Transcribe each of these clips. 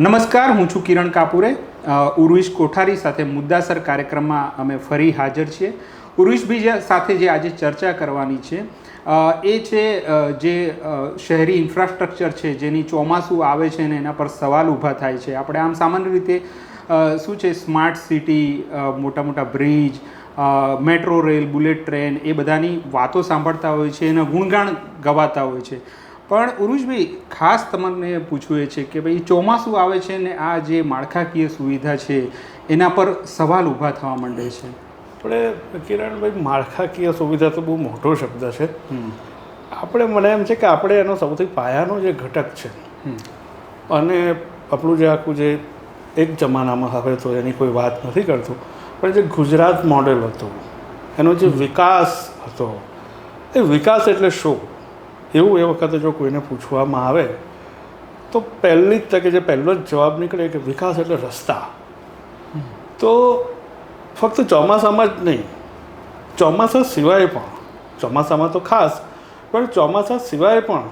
નમસ્કાર, હું છું કિરણ કાપુરે. ઉર્વિશ કોઠારી સાથે મુદ્દાસર કાર્યક્રમમાં અમે ફરી હાજર છીએ. ઉર્વિશભાઈ સાથે જે આજે ચર્ચા કરવાની છે એ છે જે શહેરી ઇન્ફ્રાસ્ટ્રક્ચર છે, જેની ચોમાસું આવે છે ને એના પર સવાલ ઊભા થાય છે. આપણે આમ સામાન્ય રીતે શું છે, સ્માર્ટ સિટી મોટા મોટા bridge metro rail, bullet train, એ બધાની વાતો સાંભળતા હોય છે એના ગુણગાન ગવાતા હોય છે. પણ ઉરુજભાઈ ખાસ તમને પૂછવું એ છે કે ભાઈ ચોમાસું આવે છે ને આ જે માળખાકીય સુવિધા છે એના પર સવાલ ઊભા થવા માંડે છે. આપણે કિરણભાઈ માળખાકીય સુવિધા તો બહુ મોટો શબ્દ છે. આપણે મને એમ છે કે આપણે એનો સૌથી પાયાનો જે ઘટક છે. અને આપણું જે આખું જે એક જમાનામાં હવે તો એની કોઈ વાત નથી કરતું પણ જે ગુજરાત મોડેલ હતું એનો જે વિકાસ હતો એ વિકાસ એટલે શું? એવું એ વખતે જો કોઈને પૂછવામાં આવે, તો પહેલી જ તકે જે પહેલો જ જવાબ નીકળે કે વિકાસ એટલે રસ્તા. તો ફક્ત ચોમાસામાં જ નહીં, ચોમાસા સિવાય પણ, ચોમાસામાં તો ખાસ, પણ ચોમાસા સિવાય પણ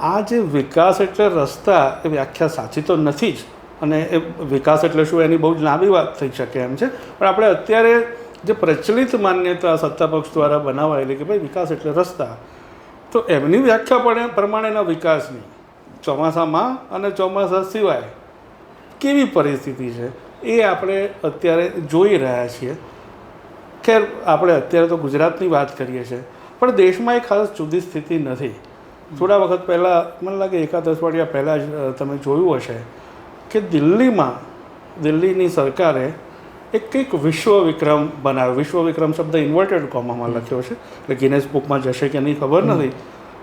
આ જે વિકાસ એટલે રસ્તા એ વ્યાખ્યા સાચી તો નથી જ, અને એ વિકાસ એટલે શું એની બહુ જ લાંબી વાત થઈ શકે એમ છે. પણ આપણે અત્યારે જે પ્રચલિત માન્યતા સત્તાપક્ષ દ્વારા બનાવાયેલી કે ભાઈ વિકાસ એટલે રસ્તા તો એમની વ્યાખ્યા પણ પ્રમાણેના વિકાસની. ચોમાસામાં અને ચોમાસા સિવાય કેવી પરિસ્થિતિ છે? એ આપણે અત્યારે જોઈ રહ્યા છીએ. ખેર આપણે અત્યારે તો ગુજરાતની વાત કરીએ છીએ. પણ દેશમાં એ ખાસ જુદી સ્થિતિ નથી. થોડા વખત પહેલાં મને લાગે એકાદ અઠવાડિયા પહેલાં જ તમે જોયું હશે કે દિલ્હીમાં દિલ્હીની સરકારે એક કંઈક વિશ્વ વિક્રમ બનાવ્યો. વિશ્વ વિક્રમ શબ્દ ઇન્વર્ટેડ કોમામાં લખ્યો છે. એટલે ગિનેસ બુકમાં જશે કે નહીં ખબર નથી.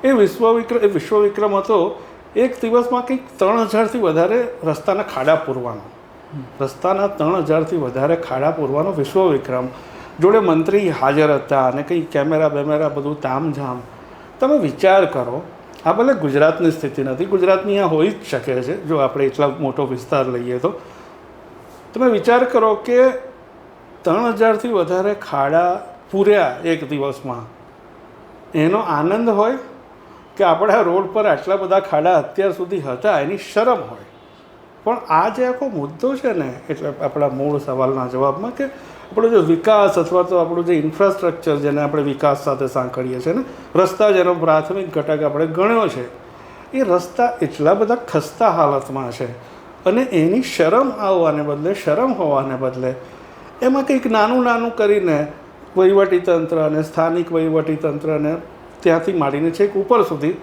એ વિશ્વ વિક્રમ એ વિશ્વ વિક્રમ હતો એક દિવસમાં કંઈક ત્રણ હજારથી વધારે રસ્તાના ખાડા પૂરવાનો. રસ્તાના ત્રણ હજારથી વધારે ખાડા પૂરવાનો વિશ્વ વિક્રમ જોડે મંત્રી હાજર હતા અને કંઈ કેમેરા બેમેરા બધું તામઝામ. તમે વિચાર કરો આ ભલે ગુજરાતની સ્થિતિ નથી ગુજરાતની અહીંયા હોઈ જ શકે છે જો આપણે એટલા મોટો વિસ્તાર લઈએ તો. તમે વિચાર કરો કે ત્રણ હજારથી વધારે ખાડા પૂર્યા એક દિવસમાં. એનો આનંદ હોય કે આપણા રોડ પર આટલા બધા ખાડા અત્યાર સુધી હતા, એની શરમ હોય. પણ આ જે આખો મુદ્દો છે ને, એટલે આપણા મૂળ સવાલના જવાબમાં કે આપણો જે વિકાસ અથવા તો આપણું જે ઇન્ફ્રાસ્ટ્રક્ચર જેને આપણે વિકાસ સાથે સાંકળીએ છીએ ને, રસ્તા જેનો પ્રાથમિક ઘટક આપણે ગણ્યો છે, એ રસ્તા એટલા બધા ખસ્તા હાલતમાં છે. અને એની શરમ આવવાને બદલે, શરમ હોવાને બદલે એમાં કંઈક નાનું નાનું કરીને વહીવટીતંત્ર અને સ્થાનિક વહીવટીતંત્રને ત્યાંથી માંડીને છેક ઉપર સુધી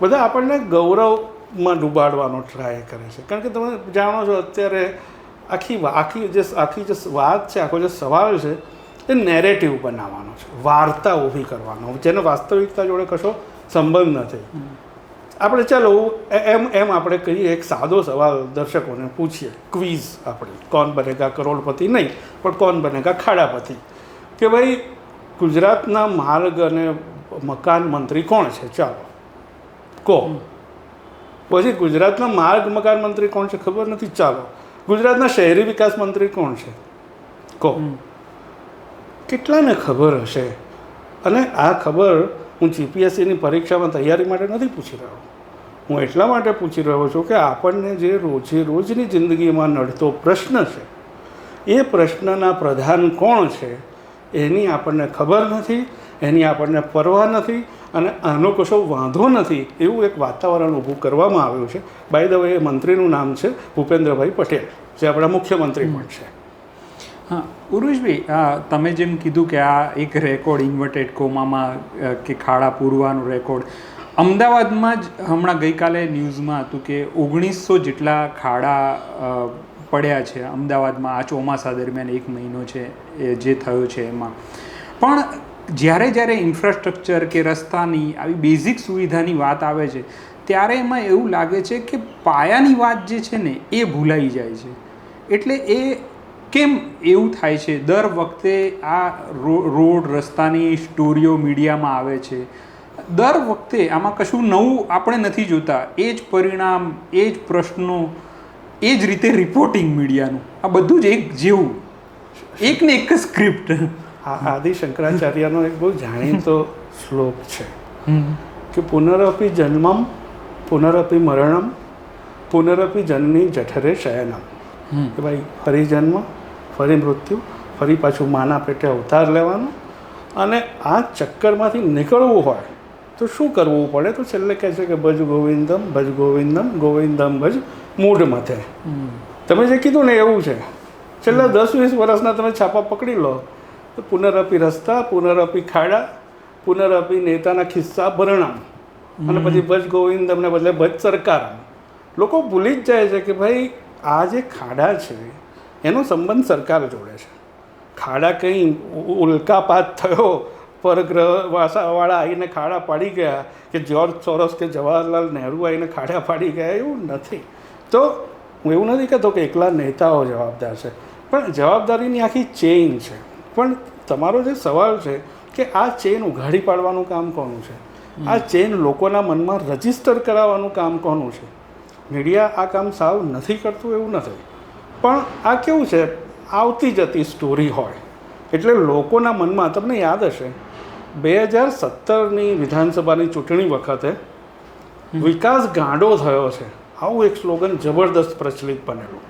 બધા આપણને ગૌરવમાં ડૂબાડવાનો ટ્રાય કરે છે. કારણ કે તમે જાણો છો અત્યારે આખી આખી જે આખી જે વાત છે, આખો જે સવાલ છે, એ નેરેટિવ બનાવવાનો છે. વાર્તા ઊભી કરવાનો. જેને વાસ્તવિકતા જોડે કશો સંબંધ નથી. આપણે ચાલો એમ એમ આપણે કહીએ એક સાદો સવાલ દર્શકોને પૂછીએ. ક્વિઝ આપણે. કોણ બનેગા કરોડપતિ? નહીં પણ કોણ બનેગા ખાડાપતિ? કે ભાઈ ગુજરાતના માર્ગ અને મકાન મંત્રી કોણ છે? ચાલો. કહો પછી ગુજરાતના માર્ગ મકાન મંત્રી કોણ છે ખબર નથી? ચાલો. ગુજરાતના શહેરી વિકાસ મંત્રી કોણ છે? કહો કેટલાને ખબર હશે? અને આ ખબર હું જીપીએસસીની પરીક્ષામાં તૈયારી માટે નથી પૂછી રહ્યો. હું એટલા માટે પૂછી રહ્યો છું કે આપણને જે રોજે રોજની જિંદગીમાં નડતો પ્રશ્ન છે, એ પ્રશ્નના પ્રધાન કોણ છે, એની આપણને ખબર નથી, એની આપણને પરવા નથી અને આનો કશો વાંધો નથી એવું એક વાતાવરણ ઊભું કરવામાં આવ્યું છે. બાય ધ વે એ મંત્રીનું નામ છે ભૂપેન્દ્રભાઈ પટેલ, જે આપણા મુખ્યમંત્રી પણ છે. હા, ઉર્વિશભાઈ તમે જેમ કીધું કે આ એક રેકોર્ડ ઇન્વર્ટેડ કોમામાં કે ખાડા પૂરવાનો રેકોર્ડ અમદાવાદમાં જ હમણાં ગઈકાલે ન્યૂઝમાં હતું કે ઓગણીસો જેટલા ખાડા પડ્યા છે અમદાવાદમાં આ ચોમાસા દરમિયાન એક મહિનો છે, એ જે થયો છે એમાં. પણ જ્યારે જ્યારે ઇન્ફ્રાસ્ટ્રક્ચર કે રસ્તાની આવી બેઝિક સુવિધાની વાત આવે છે, ત્યારે એમાં એવું લાગે છે કે પાયાની વાત જે છે ને, એ ભૂલાઈ જાય છે. એટલે એ કેમ એવું થાય છે? દર વખતે આ રોડ રસ્તાની સ્ટોરીઓ મીડિયામાં આવે છે. દર વખતે આમાં કશું નવું આપણે નથી જોતા. એ જ પરિણામ એ જ પ્રશ્નો એ જ રીતે રિપોર્ટિંગ મીડિયાનું આ બધું જ એક જેવું. એક ને એક સ્ક્રિપ્ટ આ આદિ શંકરાચાર્યનો એક બહુ જાણીતો શ્લોક છે કે પુનરપી જન્મમ પુનરપી મરણમ પુનરપી જનની જઠરે શયનમ. કે ભાઈ ફરી જન્મ ફરી મૃત્યુ ફરી પાછું માના પેટે અવતાર લેવાનો અને આ ચક્કરમાંથી નીકળવું હોય તો શું કરવું પડે? તો છેલ્લે કહે છે કે ભજ ગોવિંદમ ભજ ગોવિંદમ ગોવિંદમ ભજ મૂઢ મથે તમે જે કીધું ને એવું છે. છેલ્લા દસ વીસ વર્ષના તમે છાપા પકડી લો તો પુનરપી રસ્તા પુનરપી ખાડા પુનરપી નેતાના ખિસ્સા ભરણામ. અને પછી ભજ ગોવિંદમને બદલે ભજ સરકાર લોકો ભૂલી જ જાય છે કે ભાઈ આ જે ખાડા છે એનો સંબંધ સરકાર જોડે છે. ખાડા કંઈ ઉલ્કાપાત થયો પરગ્રહ વાસાવાળા આવીને ખાડા પાડી ગયા કે જ્યોર્જ સોરસ કે જવાહરલાલ નહેરુ આવીને ખાડા પાડી ગયા એવું નથી. તો હું એવું નથી કહેતો કે એકલા નેતાઓ જવાબદાર છે પણ જવાબદારીની આખી ચેઇન છે. પણ તમારો જે સવાલ છે કે આ ચેઇન ઉઘાડી પાડવાનું કામ કોનું છે? આ ચેઇન લોકોના મનમાં રજિસ્ટર કરાવવાનું કામ કોનું છે? મીડિયા આ કામ સાવ નથી કરતું એવું નથી. પણ આ કેવું છે? આવતી જતી સ્ટોરી હોય. એટલે લોકોના મનમાં તમને યાદ હશે બે હજાર સત્તરની વિધાનસભાની ચૂંટણી વખતે વિકાસ ગાંડો થયો છે. આવું એક સ્લોગન જબરદસ્ત પ્રચલિત બનેલું.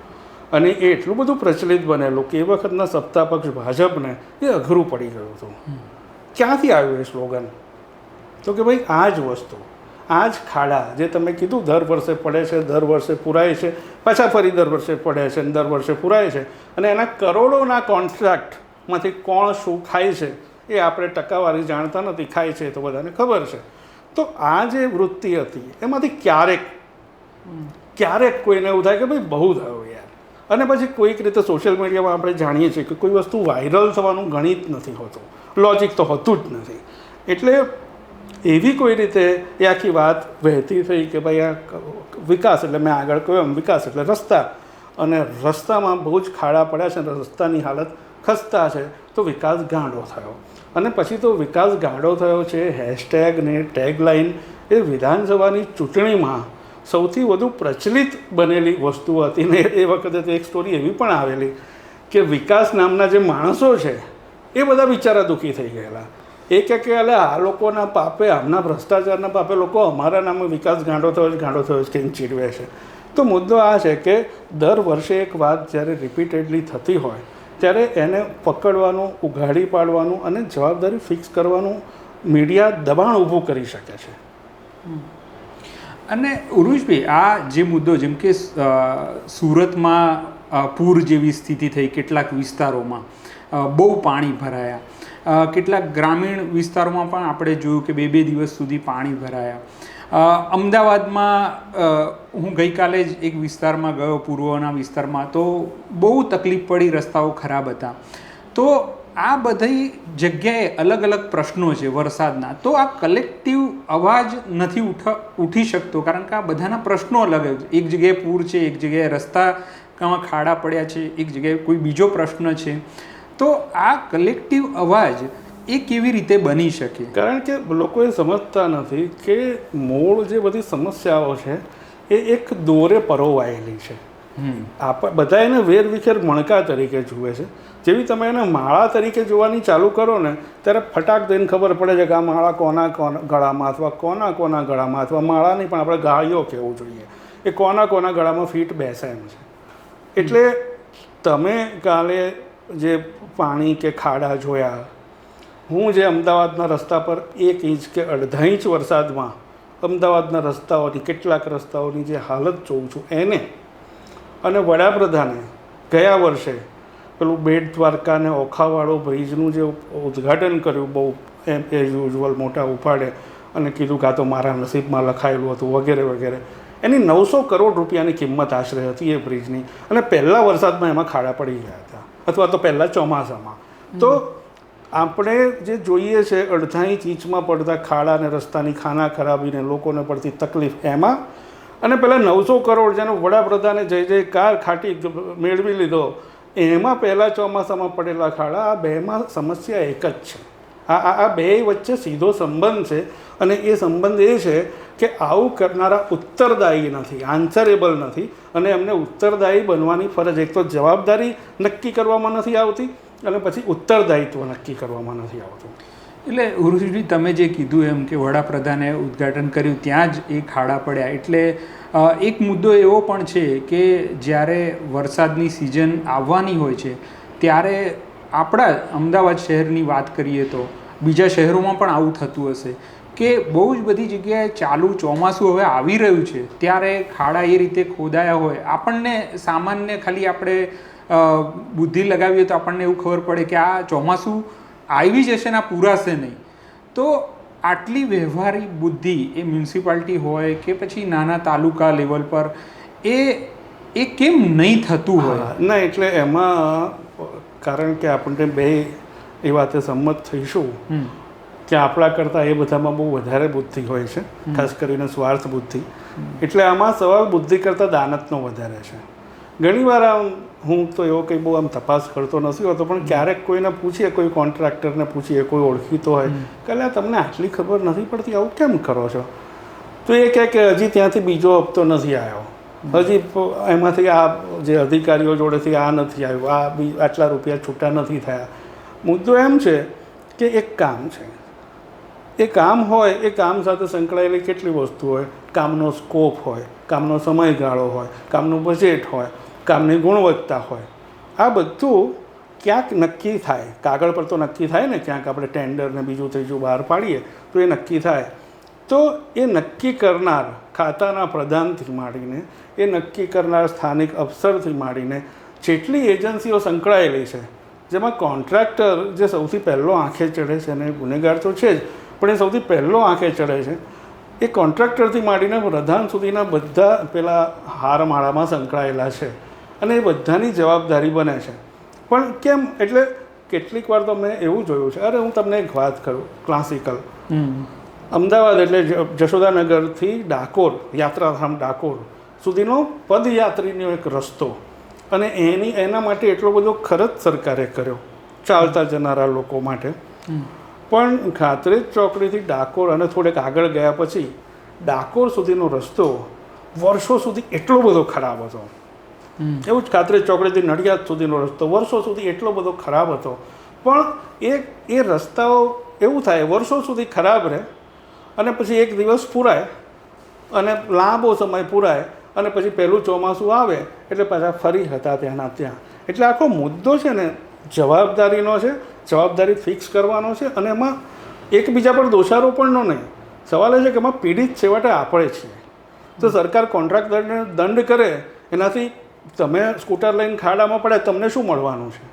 અને એ એટલું બધું પ્રચલિત બનેલું કે એ વખતના સત્તાપક્ષ ભાજપને એ અઘરું પડી ગયું હતું. ક્યાંથી આવ્યું એ સ્લોગન? તો કે ભાઈ આ જ વસ્તુ. આ જ ખાડા જે તમે કીધું દર વર્ષે પડે છે દર વર્ષે પુરાય છે પાછા ફરી દર વર્ષે પડે છે અને દર વર્ષે પુરાય છે. અને એના કરોડોના કોન્ટ્રાક્ટમાંથી કોણ શું ખાય છે એ આપણે ટકાવારી જાણતા નથી, ખાય છે તો બધાને ખબર છે. તો આ જે વૃત્તિ હતી, એમાંથી ક્યારેક ક્યારેક કોઈને એવું થાય કે ભાઈ બહુ થયો યાર. અને પછી કોઈક રીતે સોશિયલ મીડિયામાં આપણે જાણીએ છીએ કે કોઈ વસ્તુ વાયરલ થવાનું ગણિત નથી હોતું લોજિક તો હોતું જ નથી. એટલે એવી કોઈ રીતે એ આખી વાત વહેતી થઈ કે ભાઈ આ વિકાસ એટલે મેં આગળ કહ્યું એમ, વિકાસ એટલે રસ્તા. અને રસ્તામાં બહુ જ ખાડા પડ્યા છે અને રસ્તાની હાલત ખસ્તા છે, તો વિકાસ ગાંડો થયો. અને પછી તો વિકાસ ગાંડો થયો છે હેશટેગ ને ટેગલાઇન એ વિધાનસભાની ચૂંટણીમાં સૌથી વધુ પ્રચલિત બનેલી વસ્તુ હતી ને એ વખતે તો એક સ્ટોરી એવી પણ આવેલી કે વિકાસ નામના જે માણસો છે, એ બધા બિચારા દુઃખી થઈ ગયેલા. એ કહે કે અલે આ લોકોના પાપે, આમના ભ્રષ્ટાચારના પાપે લોકો અમારા નામે વિકાસ ગાંડો થયો છે ગાંડો થયો છે કેમ ચીડવે છે. તો મુદ્દો આ છે કે દર વર્ષે એક વાત જ્યારે રિપીટેડલી થતી હોય ત્યારે એને પકડવાનું, ઉઘાડી પાડવાનું અને જવાબદારી ફિક્સ કરવાનું મીડિયા દબાણ ઊભું કરી શકે છે. અને ઉરુષભાઈ આ જે મુદ્દો, જેમ કે સુરતમાં પૂર જેવી સ્થિતિ થઈ કેટલાક વિસ્તારોમાં બહુ પાણી ભરાયા. કેટલાક ગ્રામીણ વિસ્તારોમાં પણ આપણે જોયું કે બે બે દિવસ સુધી પાણી ભરાયા. અમદાવાદમાં હું ગઈકાલે જ એક વિસ્તારમાં ગયો, પૂર્વના વિસ્તારમાં, તો બહુ તકલીફ પડી, રસ્તાઓ ખરાબ હતા. તો આ બધી જગ્યાએ અલગ અલગ પ્રશ્નો છે વરસાદના. તો આ કલેક્ટિવ અવાજ નથી ઉઠ, ઉઠી શકતો, કારણ કે આ બધાના પ્રશ્નો અલગ એક જગ્યાએ પૂર છે, એક જગ્યાએ રસ્તામાં ખાડા પડ્યા છે, એક જગ્યાએ કોઈ બીજો પ્રશ્ન છે. તો આ કલેક્ટિવ અવાજ એ કેવી રીતે બની શકે? કારણ કે લોકો એ સમજતા નથી કે મૂળ જે બધી સમસ્યાઓ છે એ એક દોરે પરોવાયેલી છે. હમ. આપ બધા એને વેરવિખેર મણકા તરીકે જુએ છે. જેવી તમે એને માળા તરીકે જોવાની ચાલુ કરો ને ત્યારે ફટાક દઈને ખબર પડે છે કે આ માળા કોના કોના ગળામાં અથવા કોના કોના ગળામાં અથવા માળા નહીં પણ આપણે ગાળીઓ કહેવું જોઈએ. એ કોના કોના ગળામાં ફીટ બેસે એમ છે. એટલે તમે કાલે જે પાણી કે ખાડા જોયા, હું જે અમદાવાદના રસ્તા પર એક ઇંચ કે અડધા ઇંચ વરસાદમાં અમદાવાદના રસ્તાઓની, કેટલાક રસ્તાઓની જે હાલત જોઉં છું એને અને વડાપ્રધાને ગયા વર્ષે પેલું બેટ દ્વારકા અને ઓખાવાળો બ્રિજનું જે ઉદ્ઘાટન કર્યું બહુ એમ એઝ યુઝ્યુઅલ મોટા ઉપાડે અને કીધું કે તો મારા નસીબમાં લખાયેલું હતું વગેરે વગેરે. એની નવસો કરોડ રૂપિયાની કિંમત આશરે હતી એ બ્રિજની અને પહેલાં વરસાદમાં એમાં ખાડા પડી ગયા હતા. અથવા તો પહેલાં ચોમાસામાં. તો આપણે જે જોઈએ છે અડધા ઇંચ ઇંચમાં પડતા ખાડા અને રસ્તાની ખાના ખરાબીને લોકોને પડતી તકલીફ એમાં. અને પહેલાં નવસો કરોડ જેનો વડાપ્રધાને જય જયકાર ખાટી મેળવી લીધો એમાં પહેલાં ચોમાસામાં પડેલા ખાડા આ બેમાં સમસ્યા એક જ છે. આ આ આ બે વચ્ચે સીધો સંબંધ છે અને એ સંબંધ એ છે કે આવું કરનારા ઉત્તરદાયી નથી આન્સરેબલ નથી અને એમને ઉત્તરદાયી બનવાની ફરજ, એક તો જવાબદારી નક્કી કરવામાં નથી આવતી અને પછી ઉત્તરદાયિત્વ નક્કી કરવામાં નથી આવતું. એટલે ઉર્વશી તમે જે કીધું એમ કે વડાપ્રધાને ઉદ્ઘાટન કર્યું, ત્યાં જ એ ખાડા પડ્યા. એટલે એક મુદ્દો એવો પણ છે કે જ્યારે વરસાદની સિઝન આવવાની હોય છે, ત્યારે આપણા અમદાવાદ શહેરની વાત કરીએ તો બીજા શહેરોમાં પણ આવું થતું હશે કે બહુ જ બધી જગ્યાએ ચાલુ ચોમાસું હવે આવી રહ્યું છે, ત્યારે ખાડા એ રીતે ખોદાયા હોય. આપણને સામાન્ય ખાલી આપણે બુદ્ધિ લગાવીએ તો આપણને એવું ખબર પડે કે આ ચોમાસું આવી જશે ને આ પૂરાશે નહીં. તો આટલી વ્યવહારિક બુદ્ધિ એ મ્યુનિસિપાલિટી હોય કે પછી નાના તાલુકા લેવલ પર એ એ કેમ નહીં થતું હોય? ના, એટલે એમાં, કારણ કે આપણને બે એ વાતે સંમત થઈશું. કે આપણા કરતાં એ બધામાં બહુ વધારે બુદ્ધિ હોય છે ખાસ કરીને સ્વાર્થ બુદ્ધિ. એટલે આમાં સવાલ બુદ્ધિ કરતાં દાનતનો વધારે છે. ઘણીવાર આમ હું તો એવો કંઈ બહુ આમ તપાસ કરતો નથી હોતો પણ ક્યારેક કોઈને પૂછીએ કોઈ કોન્ટ્રાક્ટરને પૂછીએ કોઈ ઓળખીતો હોય કે તમને આટલી ખબર નથી પડતી? આવું કેમ કરો છો? તો એ કહે કે હજી ત્યાંથી બીજો હપ્તો નથી આવ્યો. હજી એમાંથી આ જે અધિકારીઓ જોડેથી આ નથી આવ્યું. આ બી આટલા રૂપિયા છૂટા નથી થયા. મુદ્દો એમ છે કે એક કામ છે. એ કામ હોય, એ કામ સાથે સંકળાયેલી કેટલી વસ્તુ હોય? કામનો સ્કોપ હોય, કામનો સમયગાળો હોય, કામનું બજેટ હોય, કામની ગુણવત્તા હોય. આ બધું ક્યાંક નક્કી થાય. કાગળ પર તો નક્કી થાય ને, ક્યાંક આપણે ટેન્ડર ને બીજું ત્રીજું બહાર પાડીએ, તો એ નક્કી થાય. તો એ નક્કી કરનાર ખાતાના પ્રધાનથી માંડીને, એ નક્કી કરનાર સ્થાનિક અફસરથી માંડીને, જેટલી એજન્સીઓ સંકળાયેલી છે જેમાં કોન્ટ્રાક્ટર જે સૌથી પહેલો આંખે ચડે છે અને ગુનેગાર તો છે જ પણ એ સૌથી પહેલો આંખે ચડે છે એ કોન્ટ્રાક્ટરથી માંડીને પ્રધાન સુધીના બધા પેલા હારમાળામાં સંકળાયેલા છે અને એ બધાની જવાબદારી બને છે. પણ કેમ? એટલે કેટલીક વાર તો મેં એવું જોયું છે અરે હું તમને એક વાત કરું ક્લાસિકલ અમદાવાદ એટલે જ- જશોદાનગરથી ડાકોર યાત્રાધામ ડાકોર સુધીનો પદયાત્રીનો એક રસ્તો. અને એની એના માટે એટલો બધો ખર્ચ સરકારે કર્યો ચાલતા જનારા લોકો માટે. પણ ખાતરેજ ચોકડીથી ડાકોર અને થોડેક આગળ ગયા પછી ડાકોર સુધીનો રસ્તો વર્ષો સુધી એટલો બધો ખરાબ હતો. એવું જ ખાતરેજ ચોકડીથી નડિયાદ સુધીનો રસ્તો વર્ષો સુધી એટલો બધો ખરાબ હતો. પણ એ એ રસ્તાઓ એવું થાય વર્ષો સુધી ખરાબ રહે અને પછી એક દિવસ પૂરાય અને લાંબો સમય પૂરાય અને પછી પહેલું ચોમાસું આવે, એટલે પાછા ફરી હતા ત્યાંના ત્યાં. એટલે આખો મુદ્દો છે ને, જવાબદારીનો છે, જવાબદારી ફિક્સ કરવાનો છે, અને એમાં એકબીજા પર દોષારોપણનો નહીં. સવાલ એ છે કે એમાં પીડિત છેવટે આપણે છીએ. તો સરકાર કોન્ટ્રાક્ટરને દંડ કરે, એનાથી તમે સ્કૂટર લઈને ખાડામાં પડે તમને શું મળવાનું છે?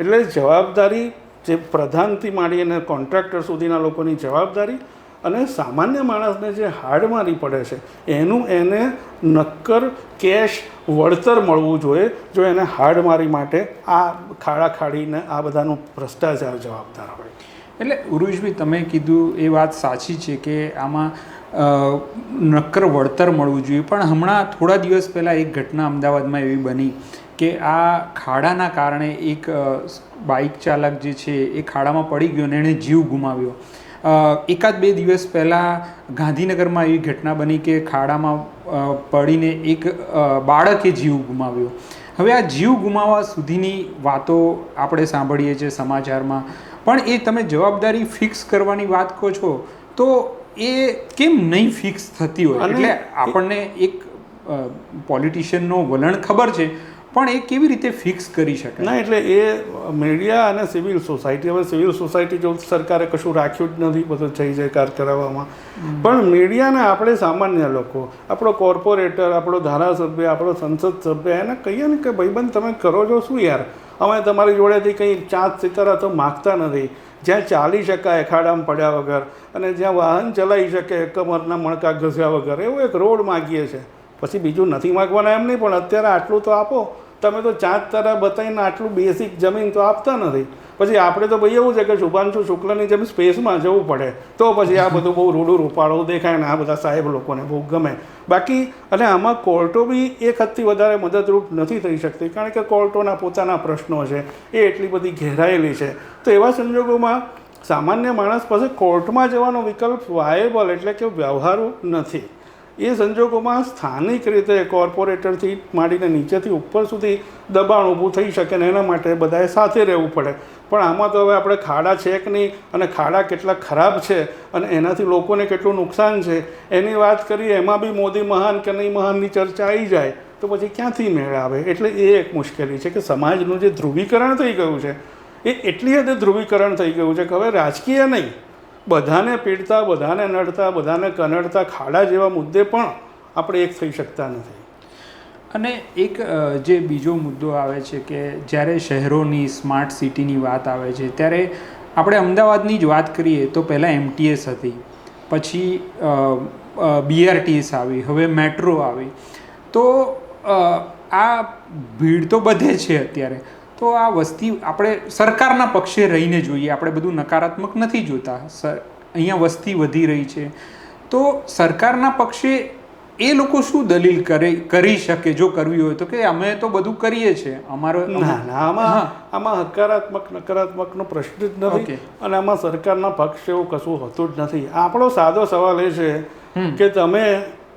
એટલે જવાબદારી જે પ્રધાનથી માંડી અને કોન્ટ્રાક્ટર સુધીના લોકોની જવાબદારી અને સામાન્ય માણસને જે હાડમારી પડે છે, એનું એને નક્કર કેશ વળતર મળવું જોઈએ, જો એને હાડમારી માટે આ ખાડા ખાડીને આ બધાનું ભ્રષ્ટાચાર જવાબદાર હોય. એટલે ઉરુષભાઈ, તમે કીધું એ વાત સાચી છે કે આમાં નક્કર વળતર મળવું જોઈએ. પણ હમણાં થોડા દિવસ પહેલાં એક ઘટના અમદાવાદમાં એવી બની કે આ ખાડાના કારણે એક બાઇક ચાલક જે છે એ ખાડામાં પડી ગયો અને એણે જીવ ગુમાવ્યો. એકાદ બે દિવસ પહેલાં ગાંધીનગરમાં એવી ઘટના બની કે ખાડામાં પડીને એક બાળકે જીવ ગુમાવ્યો. હવે આ જીવ ગુમાવવા સુધીની વાતો આપણે સાંભળીએ છીએ સમાચારમાં. પણ એ તમે જવાબદારી ફિક્સ કરવાની વાત કહો છો તો એ કેમ નહીં ફિક્સ થતી હોય? એટલે આપણને એક પોલિટિશિયનનો વલણ ખબર છે પણ એ કેવી રીતે ફિક્સ કરી શકે? ના એટલે એ મીડિયા અને સિવિલ સોસાયટી હવે સિવિલ સોસાયટી જો સરકારે કશું રાખ્યું જ નથી બધું જય જયકાર કરાવવામાં. પણ મીડિયાને આપણે સામાન્ય લોકો આપણો કોર્પોરેટર આપણો ધારાસભ્ય આપણો સંસદ સભ્ય એને કહીએ ને કે ભાઈબંધ તમે કરો છો શું યાર? અમે તમારી જોડેથી કંઈ ચાંદ સિતારા તો માગતા નથી. જ્યાં ચાલી શકાય અખાડામાં પડ્યા વગર અને જ્યાં વાહન ચલાવી શકે કમરના મણકા ઘસ્યા વગર એવો એક રોડ માગીએ છે. પછી બીજું નથી માગવાના એમ નહીં પણ અત્યારે આટલું તો આપો. તમે તો ચાંદ તારા બતાવીને આટલું બેસિક જમીન તો આપતા નથી. પછી આપણે તો ભાઈ એવું છે કે શુભાંશુ શુક્લની જેમ સ્પેસમાં જવું પડે. તો પછી આ બધું બહુ રૂડું રૂપાળું દેખાય ને આ બધા સાહેબ લોકોને બહુ ગમે. બાકી, અને આમાં કોર્ટો બી એક હદથી વધારે મદદરૂપ નથી થઈ શકતી, કારણ કે કોર્ટોના પોતાના પ્રશ્નો છે, એ એટલી બધી ઘેરાયેલી છે. તો એવા સંજોગોમાં સામાન્ય માણસ પાસે કોર્ટમાં જવાનો વિકલ્પ વાયેબલ એટલે કે વ્યવહારુ નથી. એ સંજોગોમાં સ્થાનિક રીતે કોર્પોરેટરથી માંડીને નીચેથી ઉપર સુધી દબાણ ઊભું થઈ શકે ને એના માટે બધાએ સાથે રહેવું પડે. પણ આમાં તો હવે આપણે ખાડા છે કે નહીં અને ખાડા કેટલા ખરાબ છે અને એનાથી લોકોને કેટલું નુકસાન છે, એની વાત કરીએ, એમાં બી મોદી મહાન કે નહીં મહાનની ચર્ચા આવી જાય, તો પછી ક્યાંથી મેળ આવે? એટલે એ એક મુશ્કેલી છે કે સમાજનું જે ધ્રુવીકરણ થઈ ગયું છે, એ એટલી હદે ધ્રુવીકરણ થઈ ગયું છે કે હવે રાજકીય નહીં બધાને પીડતા, બધાને નડતા, બધાને કનડતા, ખાડા જેવા મુદ્દે પણ આપણે એક થઈ શકતા નથી. અને એક જે બીજો મુદ્દો આવે છે કે જ્યારે શહેરોની સ્માર્ટ સિટીની વાત આવે છે, ત્યારે આપણે અમદાવાદની જ વાત કરીએ તો પહેલાં એમટીએસ હતી. પછી બીઆરટીએસ આવી, હવે મેટ્રો આવી. તો આ ભીડ તો બધે છે અત્યારે. તો આ વસ્તી આપણે સરકારના પક્ષે રહીને જોઈએ. આપણે બધું નકારાત્મક નથી જોતા. અહીંયા વસ્તી વધી રહી છે. તો સરકારના પક્ષે એ લોકો શું દલીલ કરે કરી શકે જો કરવી હોય તો? કે અમે તો બધું કરીએ છીએ. અમારો ના ના આમાં આમાં હકારાત્મક નકારાત્મકનો પ્રશ્ન જ નથી અને આમાં સરકારના પક્ષ એવું કશું હોતું જ નથી. આપણો સાદો સવાલ એ છે કે તમે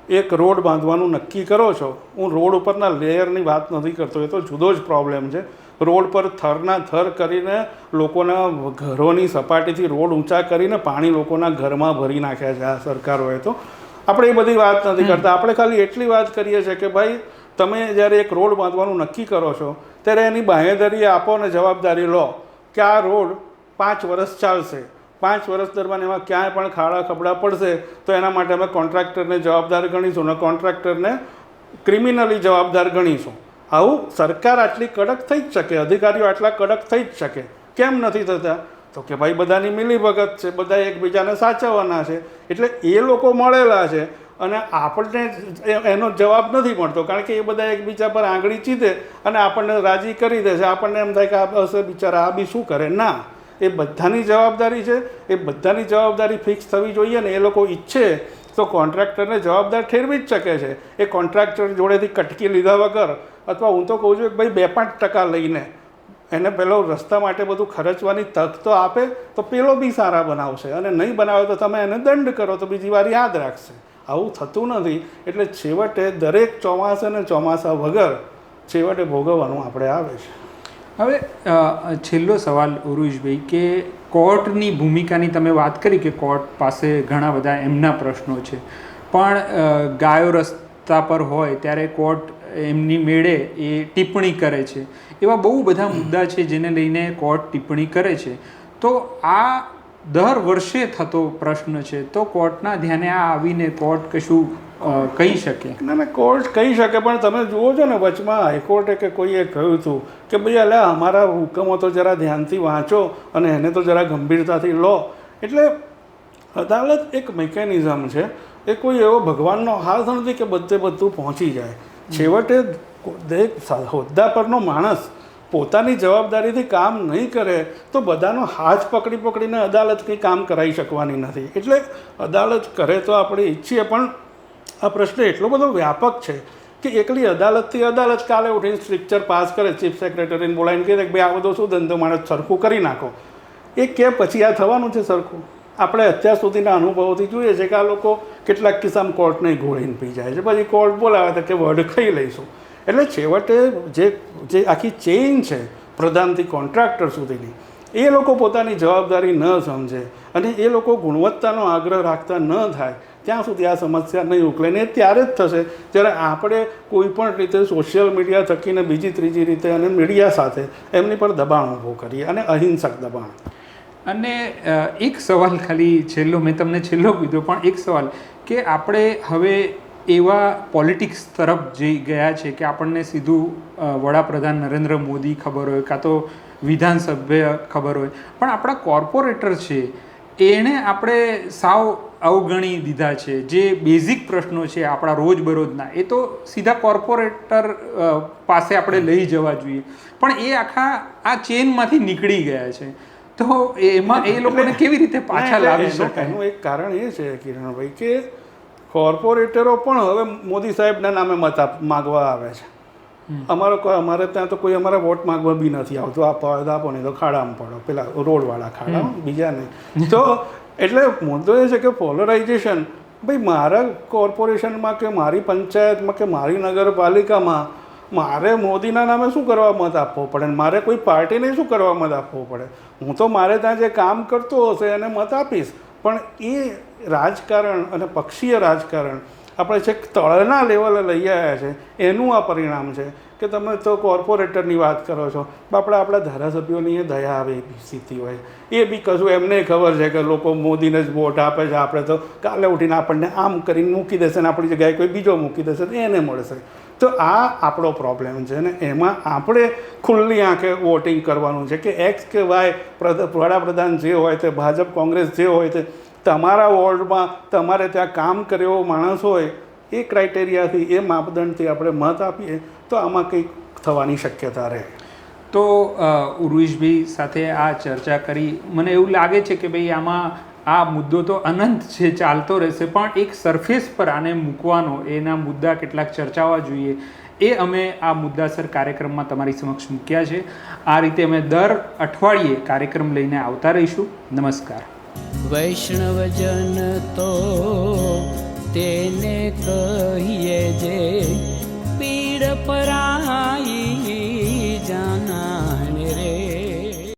એક રોડ બાંધવાનું નક્કી કરો છો. હું રોડ ઉપરના લેયરની વાત નથી કરતો. એ તો જુદો જ પ્રોબ્લેમ છે. રોડ પર થરના થર કરીને લોકોના ઘરોની સપાટીથી રોડ ઊંચા કરીને પાણી લોકોના ઘરમાં ભરી નાખ્યા છે આ સરકારોએ તો. આપણે એ બધી વાત નથી કરતા. આપણે ખાલી એટલી વાત કરીએ છીએ કે ભાઈ તમે જ્યારે એક રોડ બાંધવાનું નક્કી કરો છો ત્યારે એની બાંહેધરી આપો અને જવાબદારી લો કે આ રોડ પાંચ વર્ષ ચાલશે. પાંચ વર્ષ દરમિયાન એમાં ક્યાંય પણ ખાડા ખબડા પડશે તો એના માટે અમે કોન્ટ્રાક્ટરને જવાબદાર ગણીશું અને કોન્ટ્રાક્ટરને ક્રિમિનલી જવાબદાર ગણીશું. આવું સરકાર આટલી કડક થઈ જ શકે, અધિકારીઓ આટલા કડક થઈ જ શકે. કેમ નથી થતા? તો કે ભાઈ બધાની મિલીભગત છે બધા એકબીજાને સાચવવાના છે. એટલે એ લોકો મળેલા છે અને આપણને એનો જવાબ નથી મળતો. કારણ કે એ બધા એકબીજા પર આંગળી ચીધે અને આપણને રાજી કરી દે છે. આપણને એમ થાય કે આ હશે બિચારા, આ બી શું કરે? ના. એ બધાની જવાબદારી છે. એ બધાની જવાબદારી ફિક્સ થવી જોઈએ ને એ લોકો ઈચ્છે તો કોન્ટ્રાક્ટરને જવાબદાર ઠેરવી જ શકે છે. એ કોન્ટ્રાક્ટર જોડેથી કટકી લીધા વગર અથવા હું તો કહું છું કે ભાઈ બે પાંચ ટકા લઈને એને પેલો રસ્તા માટે બધું ખર્ચવાની તક તો આપે, તો પેલો બી સારા બનાવશે. અને નહીં બનાવે તો તમે એને દંડ કરો, તો બીજી વાર યાદ રાખશે. આવું થતું નથી. એટલે છેવટે દરેક ચોમાસા ને ચોમાસા વગર છેવટે ભોગવવાનું આપણે આવે છે. હવે છેલ્લો સવાલ ઉરુષભાઈ, કે કોર્ટની ભૂમિકાની તમે વાત કરી કે કોર્ટ પાસે ઘણા બધા એમના પ્રશ્નો છે. પણ ગાયો રસ્તા પર હોય ત્યારે કોર્ટ એમની મેળે એ ટિપ્પણી કરે છે. એવા બહુ બધા મુદ્દા છે જેને લઈને કોર્ટ ટિપ્પણી કરે છે. તો આ દર વર્ષે થતો પ્રશ્ન છે. તો કોર્ટના ધ્યાને આ આવીને કોર્ટ કશું કહી શકે? ના ના, કોર્ટ કહી શકે, પણ તમે જુઓ છો ને, વચમાં હાઈકોર્ટે કે કોઈએ કહ્યું હતું કે ભાઈ અલ્યા અમારા હુકમો તો જરા ધ્યાનથી વાંચો અને એને તો જરા ગંભીરતાથી લો. એટલે અદાલત એક મિકેનિઝમ છે. એ કોઈ એવો ભગવાનનો હાથ નથી કે બધે બધું પહોંચી જાય. છેવટે દરેક હોદ્દા પરનો માણસ પોતાની જવાબદારીથી કામ નહીં કરે, તો બધાનો હાથ પકડી પકડીને અદાલત કંઈ કામ કરાવી શકવાની નથી. એટલે અદાલત કરે તો આપણે ઈચ્છીએ, પણ આ પ્રશ્ન એટલો બધો વ્યાપક છે કે એકલી અદાલતથી અદાલત કાલે ઉઠીને સ્ટ્રિક્ચર પાસ કરે, ચીફ સેક્રેટરીને બોલાવીને કહે કે ભાઈ આ બધો શું ધંધો, માણસ સરખું કરી નાખો. એ કે પછી આ થવાનું છે સરખું? આપણે અત્યાર સુધીના અનુભવોથી જોઈએ છે કે આ લોકો કેટલાક કિસ્સામાં કોર્ટને ગોળીને પી જાય છે. પછી કોર્ટ બોલાવે તો કે વર્ડ ખાઈ લઈશું. એટલે છેવટે જે જે આખી ચેઇન છે પ્રધાનથી કોન્ટ્રાક્ટર સુધીની, એ લોકો પોતાની જવાબદારી ન સમજે અને એ લોકો ગુણવત્તાનો આગ્રહ રાખતા ન થાય, ત્યાં સુધી આ સમસ્યા નહીં ઉકલે ને ત્યારે જ થશે જ્યારે આપણે કોઈ પણ રીતે સોશિયલ મીડિયા થકીને બીજી ત્રીજી રીતે અને મીડિયા સાથે એમની પર દબાણ ઊભું કરીએ અને અહિંસક દબાણ. અને એક સવાલ ખાલી છેલ્લો, મેં તમને છેલ્લો કીધો, પણ એક સવાલ કે આપણે હવે એવા પોલિટિક્સ તરફ જઈ ગયા છે કે આપણને સીધું વડાપ્રધાન નરેન્દ્ર મોદી ખબર હોય કાં તો વિધાનસભ્ય ખબર હોય, પણ આપણા કોર્પોરેટર છે, એણે આપણે સાવ અવગણી દીધા છે, જે બેઝિક પ્રશ્નો છે આપણા રોજબરોજના, એ તો સીધા કોર્પોરેટર પાસે આપણે લઈ જવા જોઈએ, પણ એ આખા, આ ચેનમાંથી નીકળી ગયા છે. તો એમાં એ લોકોને કેવી રીતે પાછા લાવી? શકાય એનું એક કારણ એ છે કિરણભાઈ કે કોર્પોરેટરો પણ હવે મોદી સાહેબના નામે મત માગવા આવે છે. અમારો કોઈ અમારે ત્યાં તો કોઈ અમારે વોટ માગવા બી નથી આવતો. આ તો આપો નહીં તો ખાડામાં પડો. પેલા રોડવાળા ખાડા બીજા નહીં. તો એટલે મુદ્દો એ છે કે પોલરાઇઝેશન ભાઈ મારા કોર્પોરેશનમાં કે મારી પંચાયતમાં કે મારી નગરપાલિકામાં મારે મોદીના નામે શું કરવા મત આપવો પડે મારે કોઈ પાર્ટીને શું કરવા મત આપવો પડે? હું તો મારે ત્યાં જે કામ કરતો હશે એને મત આપીશ. પણ એ રાજકારણ અને પક્ષીય રાજકારણ આપણે છેક તળના લેવલે લઈ આવ્યા છે, એનું આ પરિણામ છે કે તમે તો કોર્પોરેટરની વાત કરો છો. આપણે આપણા ધારાસભ્યોની એ દયા આવે એવી સ્થિતિ હોય. એ બી કશું એમને ખબર છે કે લોકો મોદીને જ વોટ આપે છે. આપણે તો કાલે ઉઠીને આપણને આમ કરીને મૂકી દેશે ને આપણી જગ્યાએ કોઈ બીજો મૂકી દેશે એને મળશે. તો આ આપણો પ્રોબ્લેમ છે ને એમાં આપણે ખુલ્લી આંખે વોટિંગ કરવાનું છે કે એક્સ કે વાય વડાપ્રધાન જે હોય તે, ભાજપ, કોંગ્રેસ જે હોય તે, તમારા વોર્ડમાં તમારે ત્યાં કામ કર્યો માણસ હોય, એ ક્રાઇટેરિયાથી એ માપદંડથી આપણે મત આપીએ, તો આમાં કંઈક થવાની શક્યતા રહે. તો ઉર્વિશભાઈ સાથે આ ચર્ચા કરી. મને એવું લાગે છે કે ભાઈ આમાં આ મુદ્દો તો અનંત છે, ચાલતો રહેશે, પણ એક સરફેસ પર આને મૂકવાનો, એના મુદ્દા કેટલાક ચર્ચાવા જોઈએ. એ અમે આ મુદ્દાસર કાર્યક્રમમાં તમારી સમક્ષ મૂક્યા છે. આ રીતે અમે દર અઠવાડિયે કાર્યક્રમ લઈને આવતા રહીશું. નમસ્કાર. વૈષ્ણવજન તો તેને કહીએ જે, પીડ પરાઈ